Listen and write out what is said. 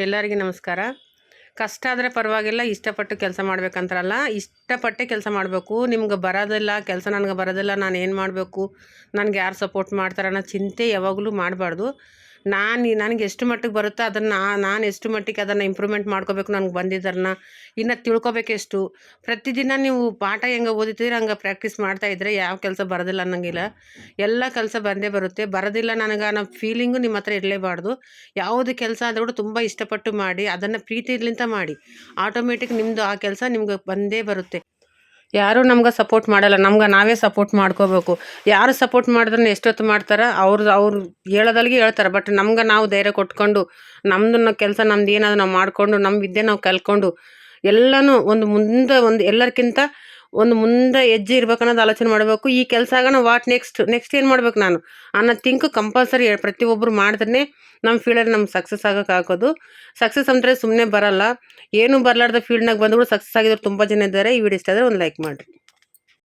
ಎಲ್ಲರಿಗೂ ನಮಸ್ಕಾರ. ಕಷ್ಟ ಆದರೆ ಪರವಾಗಿಲ್ಲ, ಇಷ್ಟಪಟ್ಟು ಕೆಲಸ ಮಾಡ್ಬೇಕಂತಾರಲ್ಲ, ಇಷ್ಟಪಟ್ಟೆ ಕೆಲಸ ಮಾಡಬೇಕು. ನಿಮ್ಗೆ ಬರೋದಿಲ್ಲ, ಕೆಲಸ ನನಗೆ ಬರೋದಿಲ್ಲ ನಾನು ಏನು ಮಾಡಬೇಕು? ನನಗೆ ಯಾರು ಸಪೋರ್ಟ್ ಮಾಡ್ತಾರೆ ಅನ್ನೋ ಚಿಂತೆ ಯಾವಾಗಲೂ ಮಾಡಬಾರ್ದು. ನಾನು ನನಗೆ ಎಷ್ಟು ಮಟ್ಟಿಗೆ ಬರುತ್ತೋ ಅದನ್ನು ನಾನು ಎಷ್ಟು ಮಟ್ಟಿಗೆ ಅದನ್ನು ಇಂಪ್ರೂವ್ಮೆಂಟ್ ಮಾಡ್ಕೋಬೇಕು ನನಗೆ ಬಂದಿದ್ದರನ್ನ ಇನ್ನು ತಿಳ್ಕೊಬೇಕೆಷ್ಟು. ಪ್ರತಿದಿನ ನೀವು ಪಾಠ ಹೆಂಗೆ ಓದಿತೀರ ಹಂಗೆ ಪ್ರಾಕ್ಟೀಸ್ ಮಾಡ್ತಾ ಇದ್ದರೆ ಯಾವ ಕೆಲಸ ಬರೋದಿಲ್ಲ ಅನ್ನೋಂಗಿಲ್ಲ. ಎಲ್ಲ ಕೆಲಸ ಬಂದೇ ಬರುತ್ತೆ. ಬರೋದಿಲ್ಲ ನನಗೆ ಅನ್ನೋ ಫೀಲಿಂಗು ನಿಮ್ಮ ಹತ್ರ ಇರಲೇಬಾರ್ದು. ಯಾವುದು ಕೆಲಸ ಆದರೂ ಕೂಡ ತುಂಬ ಇಷ್ಟಪಟ್ಟು ಮಾಡಿ, ಅದನ್ನು ಪ್ರೀತಿಲಿಂತ ಮಾಡಿ. ಆಟೋಮೆಟಿಕ್ ನಿಮ್ಮದು ಆ ಕೆಲಸ ನಿಮ್ಗೆ ಬಂದೇ ಬರುತ್ತೆ. ಯಾರೂ ನಮ್ಗೆ ಸಪೋರ್ಟ್ ಮಾಡಲ್ಲ. ನಮ್ಗೆ ನಾವೇ ಸಪೋರ್ಟ್ ಮಾಡ್ಕೋಬೇಕು. ಯಾರು ಸಪೋರ್ಟ್ ಮಾಡಿದ್ರೆ ಎಷ್ಟೊತ್ತು ಮಾಡ್ತಾರೆ? ಅವ್ರು ಅವ್ರು ಹೇಳೋದಲ್ಗೆ ಹೇಳ್ತಾರೆ. ಬಟ್ ನಮ್ಗೆ ನಾವು ಧೈರ್ಯ ಕೊಟ್ಕೊಂಡು ನಮ್ಮದನ್ನ ಕೆಲಸ ನಮ್ದು ಏನಾದ್ರು ನಾವು ಮಾಡಿಕೊಂಡು ನಮ್ಮ ವಿದ್ಯೆ ನಾವು ಕಲ್ತ್ಕೊಂಡು ಎಲ್ಲನೂ ಒಂದು ಮುಂದೆ ಒಂದು ಎಲ್ಲರಿಗಿಂತ ಒಂದು ಮುಂದೆ ಹೆಜ್ಜೆ ಇರ್ಬೇಕು ಅನ್ನೋದು ಆಲೋಚನೆ ಮಾಡಬೇಕು. ಈ ಕೆಲಸ ಆಗೋಣ ವಾಟ್ ನೆಕ್ಸ್ಟ್ ನೆಕ್ಸ್ಟ್ ಏನು ಮಾಡ್ಬೇಕು ನಾನು? ಅನ್ನೋ ತಿಂಕ್ ಕಂಪಲ್ಸರಿ ಪ್ರತಿಯೊಬ್ಬರು ಮಾಡಿದ್ರೆ ನಮ್ಮ ಫೀಲ್ಡಲ್ಲಿ ನಮ್ಗೆ ಸಕ್ಸಸ್ ಆಗೋಕ್ಕಾಗೋದು ಸಕ್ಸಸ್ ಅಂದರೆ ಸುಮ್ಮನೆ ಬರಲ್ಲ. ಏನು ಬರಲಾರ್ದ ಫೀಲ್ಡ್ನಾಗ ಬಂದ್ಬಿಟ್ಟು ಸಕ್ಸಸ್ ಆಗಿದ್ರು ತುಂಬ ಜನ ಇದ್ದಾರೆ. ಈ ವಿಡಿಯೋ ಇಷ್ಟ ಆದರೆ ಒಂದು ಲೈಕ್ ಮಾಡಿರಿ.